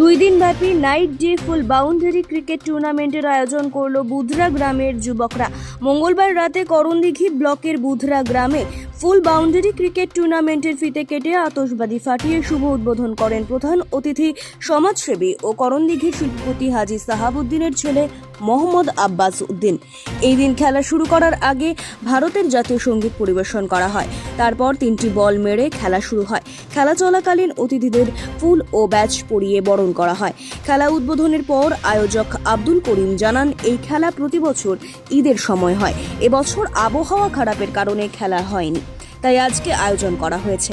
দুই দিন ব্যাপী night day full boundary cricket টুর্নামেন্টের আয়োজন করল বুধরা গ্রামের যুবকরা। মঙ্গলবার রাতে করণদিঘি ব্লকের বুধরা গ্রামে ফুল বাউন্ডারি ক্রিকেট টুর্নামেন্টের ফিতে কেটে আতসবাদী ফাটিয়ে শুভ উদ্বোধন করেন প্রধান অতিথি সমাজসেবী ও করণদিঘি শিল্পপতি হাজি সাহাবুদ্দিনের ছেলে মোহাম্মদ আব্বাস উদ্দিন। এই দিন খেলা শুরু করার আগে ভারতের জাতীয় সংগীত পরিবেশন করা হয়। তারপর তিনটি বল মেরে খেলা শুরু হয়। খেলা চলাকালীন অতিথিদের ফুল ও ব্যাচ পরিয়ে বরণ করা হয়। খেলা উদ্বোধনের পর আয়োজক আব্দুল করিম জানান, এই খেলা প্রতি বছর ঈদের সময় হয়। এবছর আবহাওয়া খারাপের কারণে খেলা হয়নি। তাই আজকে আয়োজন করা হয়েছে।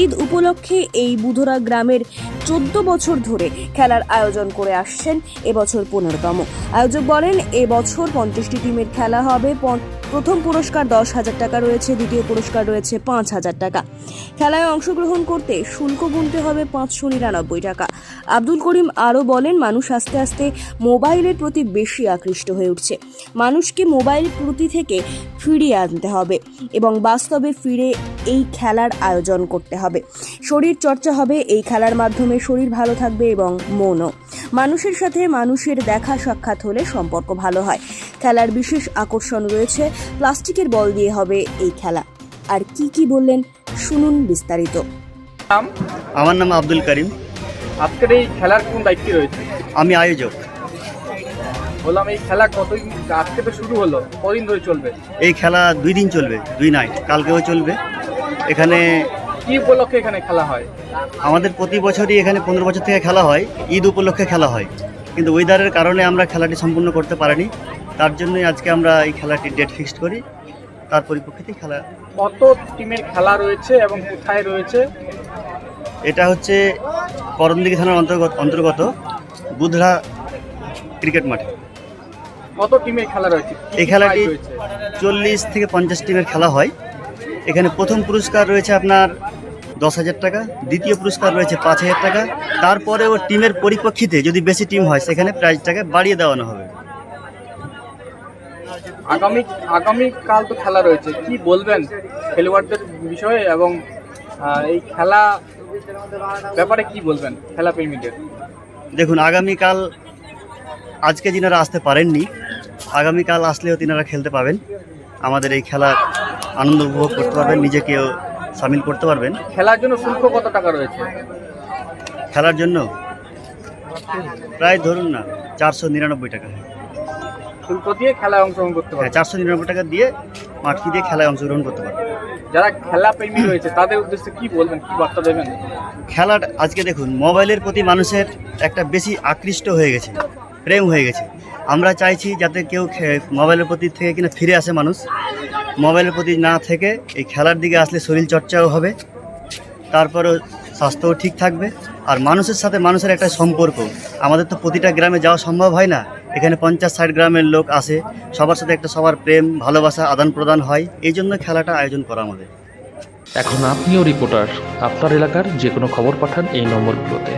ঈদ উপলক্ষে এই বুধরা গ্রামের চোদ্দ বছর ধরে খেলার আয়োজন করে আসছেন এবছর পনেরোতম। আয়োজক বলেন এবছর পঞ্চাশটি টিমের খেলা হবে। প্রথম পুরস্কার দশ হাজার টাকা রয়েছে, দ্বিতীয় পুরস্কার রয়েছে পাঁচ হাজার টাকা। খেলায় অংশগ্রহণ করতে শুল্ক গুনতে হবে পাঁচশো নিরানব্বই টাকা। আব্দুল করিম আরও বলেন, মানুষ আস্তে আস্তে মোবাইলের প্রতি বেশি আকৃষ্ট হয়ে উঠছে। মানুষকে মোবাইল প্রতি থেকে ফিরিয়ে আনতে হবে এবং বাস্তবে ফিরে এই খেলার আয়োজন করতে হবে। শরীর চর্চা হবে, এই খেলার মাধ্যমে শরীর ভালো থাকবে এবং মনও। মানুষের সাথে মানুষের দেখা সাক্ষাৎ হলে সম্পর্ক ভালো হয়। খেলার বিশেষ আকর্ষণ রয়েছে। প্লাস্টিকের বল দিয়ে হবে এই খেলা। আর কি কি বললেন? শুনুন বিস্তারিত। নাম? আমার নাম আব্দুল করিম। আজকের এই খেলার কোন দায়িত্বে রয়েছে? আমি আয়োজক। বললাম এই খেলা কতদিন আজকে তো শুরু হলো। কদিন ধরে চলবে? এই খেলা দুই দিন চলবে দুই নাইট কালকেও চলবে। এখানে কি উপলক্ষে এখানে খেলা হয়? আমাদের প্রতি বছরই এখানে পনেরো বছর থেকে খেলা হয় ঈদ উপলক্ষে খেলা হয়। কিন্তু ওয়েদারের কারণে আমরা খেলাটি সম্পূর্ণ করতে পারিনি। তার জন্যই আজকে আমরা এই খেলাটি ডেট ফিক্সড করি। তার পরিপ্রেক্ষিতেই খেলা কত টিমের খেলা রয়েছে এবং কোথায় রয়েছে? এটা হচ্ছে করণদিঘি থানার অন্তর্গত অন্তর্গত বুধরা ক্রিকেট মাঠে। কত টিমের খেলা রয়েছে? এই খেলাটি চল্লিশ থেকে পঞ্চাশ টিমের খেলা হয়। এখানে প্রথম পুরস্কার রয়েছে আপনার দশ হাজার টাকা দ্বিতীয় পুরস্কার রয়েছে পাঁচ হাজার টাকা। তারপরে ও টিমের পরিপ্রেক্ষিতে যদি বেশি টিম হয় সেখানে প্রাইজটাকে বাড়িয়ে দেওয়ানো হবে। আগামী আগামী কাল তো খেলা রয়েছে। কি বলবেন খেলোয়াড়দের বিষয়ে এবং এই খেলা ব্যাপারে কি বলবেন খেলা প্রেমীদের? দেখুন আগামীকাল আজকে যিনারা আসতে পারেননি আগামীকাল আসলেও তিনারা খেলতে পাবেন। আমাদের এই খেলার আনন্দ উপভোগ করতে পারবেন। নিজেকেও সামিল করতে পারবেন। খেলার জন্য শুল্ক কত টাকা রয়েছে? খেলার জন্য প্রায় ধরুন না চারশো নিরানব্বই টাকা। শুল্ক দিয়ে খেলায় অংশগ্রহণ করতে হ্যাঁ পারবে চারশো নিরানব্বই টাকা দিয়ে মাঠ দিয়ে খেলায় অংশগ্রহণ করতে পারবেন। যারা খেলা প্রেমী রয়েছে তাদের উদ্দেশ্যে কি বলবেন কি বার্তা দেবেন? খেলার আজকে দেখুন মোবাইলের প্রতি মানুষের একটা বেশি আকৃষ্ট হয়ে গেছে প্রেম হয়ে গেছে। আমরা চাইছি যাতে কেউ মোবাইলের প্রতি থেকে কিনা ফিরে আসে মানুষ। মোবাইলের প্রতি না থেকে এই খেলার দিকে আসলে শরীর চর্চাও হবে, তারপরেও স্বাস্থ্যও ঠিক থাকবে, আর মানুষের সাথে মানুষের একটা সম্পর্ক। আমাদের তো প্রতিটা গ্রামে যাওয়া সম্ভব হয় না। এখানে পঞ্চাশ ষাট গ্রামের লোক আসে, সবার সাথে একটা সবার প্রেম, ভালোবাসা আদান প্রদান হয়, এই জন্য খেলাটা আয়োজন করা আমাদের। এখন আপনিও রিপোর্টার আপনার এলাকার যে কোনো খবর পাঠান এই নম্বরগুলোতে।